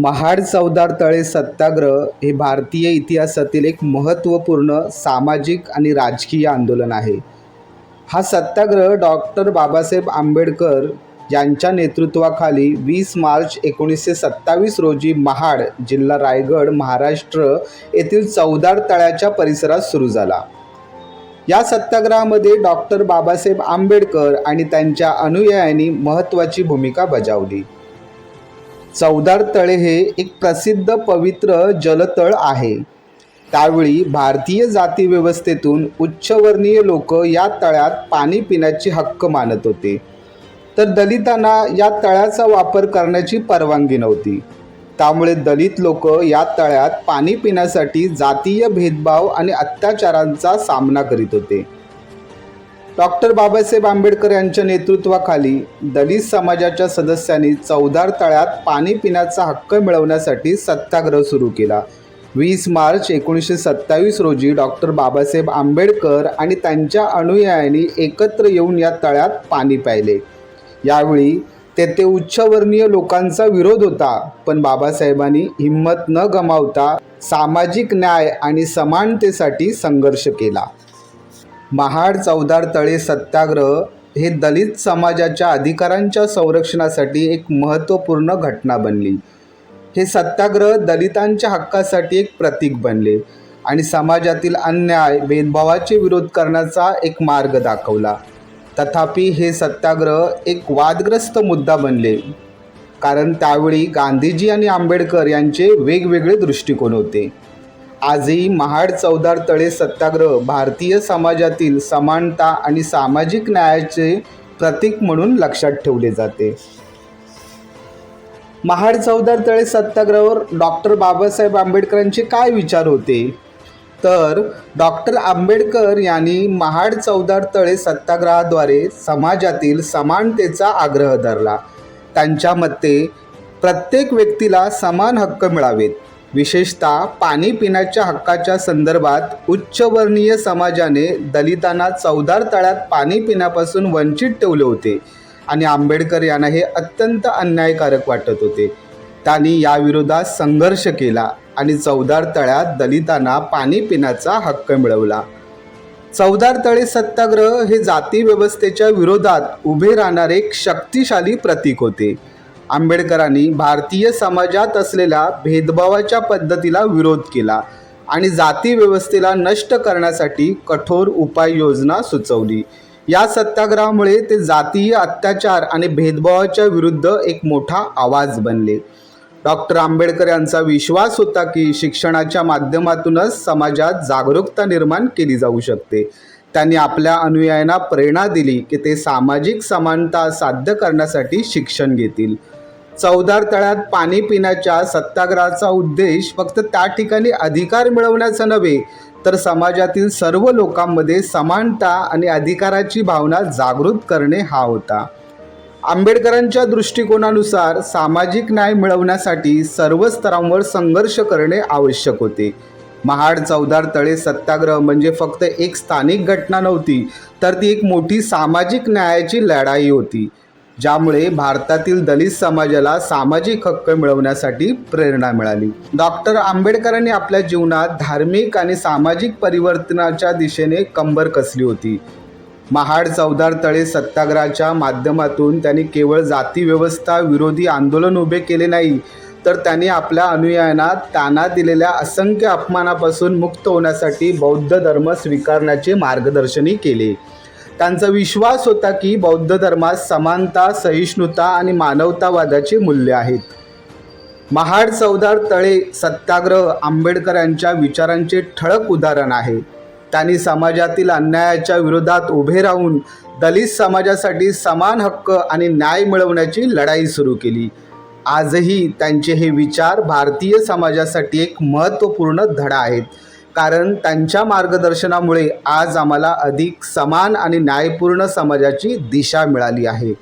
महाड चौदार तळे सत्याग्रह हे भारतीय इतिहासातील एक महत्त्वपूर्ण सामाजिक आणि राजकीय आंदोलन आहे. हा सत्याग्रह डॉक्टर बाबासाहेब आंबेडकर यांच्या नेतृत्वाखाली वीस मार्च एकोणीसशे सत्तावीस रोजी महाड जिल्हा रायगड महाराष्ट्र येथील चौदार तळ्याच्या परिसरात सुरू झाला. या सत्याग्रहामध्ये डॉक्टर बाबासाहेब आंबेडकर आणि त्यांच्या अनुयायांनी महत्त्वाची भूमिका बजावली. चौदार तळे हे एक प्रसिद्ध पवित्र जलतळ आहे. त्यावेळी भारतीय जाती व्यवस्थेतून उच्चवर्णीय लोक या तळ्यात पाणी पिण्याची हक्क मानत होते. तर दलितांना या तळ्याचा वापर करण्याची परवानगी नव्हती. त्यामुळे दलित लोक या तळ्यात पाणी पिण्यासाठी जातीय भेदभाव आणि अत्याचारांचा सामना करीत होते. डॉक्टर बाबासाहेब आंबेडकर यांच्या नेतृत्वाखाली दलित समाजाच्या सदस्यांनी चौदार तळ्यात पाणी पिण्याचा हक्क मिळवण्यासाठी सत्याग्रह सुरू केला. वीस मार्च एकोणीसशे सत्तावीस रोजी डॉक्टर बाबासाहेब आंबेडकर आणि त्यांच्या अनुयायांनी एकत्र येऊन या तळ्यात पाणी प्यायले. यावेळी तेथे उच्चवर्णीय लोकांचा विरोध होता पण बाबासाहेबांनी हिंमत न गमावता सामाजिक न्याय आणि समानतेसाठी संघर्ष केला. महाड चौदार तळे सत्याग्रह हे दलित समाजाच्या अधिकारांच्या संरक्षणासाठी एक महत्त्वपूर्ण घटना बनली. हे सत्याग्रह दलितांच्या हक्कासाठी एक प्रतीक बनले आणि समाजातील अन्याय भेदभावाचे विरोध करण्याचा एक मार्ग दाखवला. तथापि हे सत्याग्रह एक वादग्रस्त मुद्दा बनले कारण त्यावेळी गांधीजी आणि आंबेडकर यांचे वेगवेगळे दृष्टिकोन होते. आजही महाड चौदार तळे सत्याग्रह भारतीय समाजातील समानता आणि सामाजिक न्यायाचे प्रतीक म्हणून लक्षात ठेवले जाते. महाड चौदार तळे सत्याग्रहावर डॉक्टर बाबासाहेब आंबेडकरांचे काय विचार होते? तर डॉक्टर आंबेडकर यांनी महाड चौदार तळे सत्याग्रहाद्वारे समाजातील समानतेचा आग्रह धरला. त्यांच्या मते प्रत्येक व्यक्तीला समान हक्क मिळावेत. विशेषतः पाणी पिण्याच्या हक्काच्या संदर्भात उच्चवर्णीय समाजाने दलितांना चौदार तळ्यात पाणी पिण्यापासून वंचित ठेवले होते आणि आंबेडकर यांना हे अत्यंत अन्यायकारक वाटत होते. त्यांनी याविरोधात संघर्ष केला आणि चौदार तळ्यात दलितांना पाणी पिण्याचा हक्क मिळवला. चौदार तळे सत्याग्रह हे जाती व्यवस्थेच्या विरोधात उभे राहणारे एक शक्तिशाली प्रतीक होते. आंबेडकरांनी भारतीय समाजात असलेल्या भेदभावाच्या पद्धतीला विरोध केला आणि जाती व्यवस्थेला नष्ट करण्यासाठी कठोर उपाययोजना सुचवली. या सत्याग्रहामुळे ते जातीय अत्याचार आणि भेदभावाच्या विरुद्ध एक मोठा आवाज बनले. डॉक्टर आंबेडकर यांचा विश्वास होता की शिक्षणाच्या माध्यमातूनच समाजात जागरूकता निर्माण केली जाऊ शकते. त्यांनी आपल्या अनुयायांना प्रेरणा दिली की ते सामाजिक समानता साध्य करण्यासाठी शिक्षण घेतील. चौदार तळ्यात पाणी पिण्याच्या सत्याग्रहाचा उद्देश फक्त त्या ठिकाणी अधिकार मिळवण्याचा नव्हे तर समाजातील सर्व लोकांमध्ये समानता आणि अधिकाराची भावना जागृत करणे हा होता. आंबेडकरांच्या दृष्टिकोनानुसार सामाजिक न्याय मिळवण्यासाठी सर्व स्तरांवर संघर्ष करणे आवश्यक होते. महाड चौदार तळे सत्याग्रह म्हणजे फक्त एक स्थानिक घटना नव्हती तर ती एक मोठी सामाजिक न्यायाची लढाई होती. ज्यामुळे भारतातील दलित समाजाला सामाजिक हक्क मिळवण्यासाठी प्रेरणा मिळाली. डॉक्टर आंबेडकरांनी आपल्या जीवनात धार्मिक आणि सामाजिक परिवर्तनाच्या दिशेने कंबर कसली होती. महाड चौदार तळे सत्याग्रहाच्या माध्यमातून त्यांनी केवळ जाती व्यवस्था विरोधी आंदोलन उभे केले नाही तर त्यांनी आपल्या अनुयायांना त्यांना दिलेल्या असंख्य अपमानापासून मुक्त होण्यासाठी बौद्ध धर्म स्वीकारण्याचे मार्गदर्शनही केले. त्यांचा विश्वास होता की बौद्ध धर्मात समानता सहिष्णुता आणि मानवतावादाची मूल्य आहेत. महाड चौदार तळे सत्याग्रह आंबेडकर यांच्या विचारांचे ठळक उदाहरण आहे. त्यांनी समाजातील अन्यायाच्या विरोधात उभे राहून दलित समाजासाठी समान हक्क आणि न्याय मिळवण्याची लढाई सुरू केली. आजही त्यांचे हे विचार भारतीय समाजासाठी एक महत्त्वपूर्ण धडा आहेत. कारण त्यांच्या मार्गदर्शनामुळे आज आम्हाला अधिक समान आणि न्यायपूर्ण समाजाची दिशा मिळाली आहे.